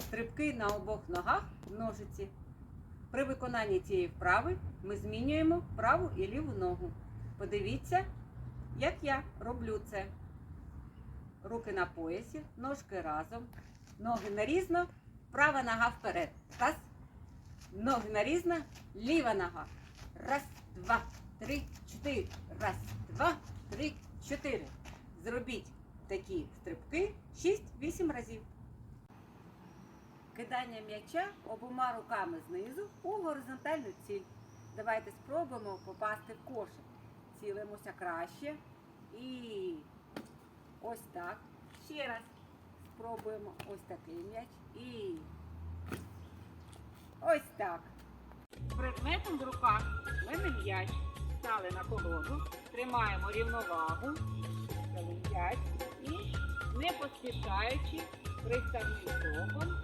Стрибки на обох ногах в ножиці. При виконанні цієї вправи ми змінюємо праву і ліву ногу. Подивіться, як я роблю це. Руки на поясі, ножки разом, ноги нарізно, права нога вперед. Раз. Ноги нарізно, ліва нога. Раз, два, три, чотири. Раз, два, три, чотири. Зробіть такі стрибки 6-8 разів. Кидання м'яча обома руками знизу у горизонтальну ціль. Давайте спробуємо попасти в кошик. Цілимося краще. І ось так. Ще раз спробуємо ось такий м'яч. І ось так. Предметом в руках в мене м'яч. Стали на колоду, тримаємо рівновагу, м'яч і не поспішаючи приставним кроком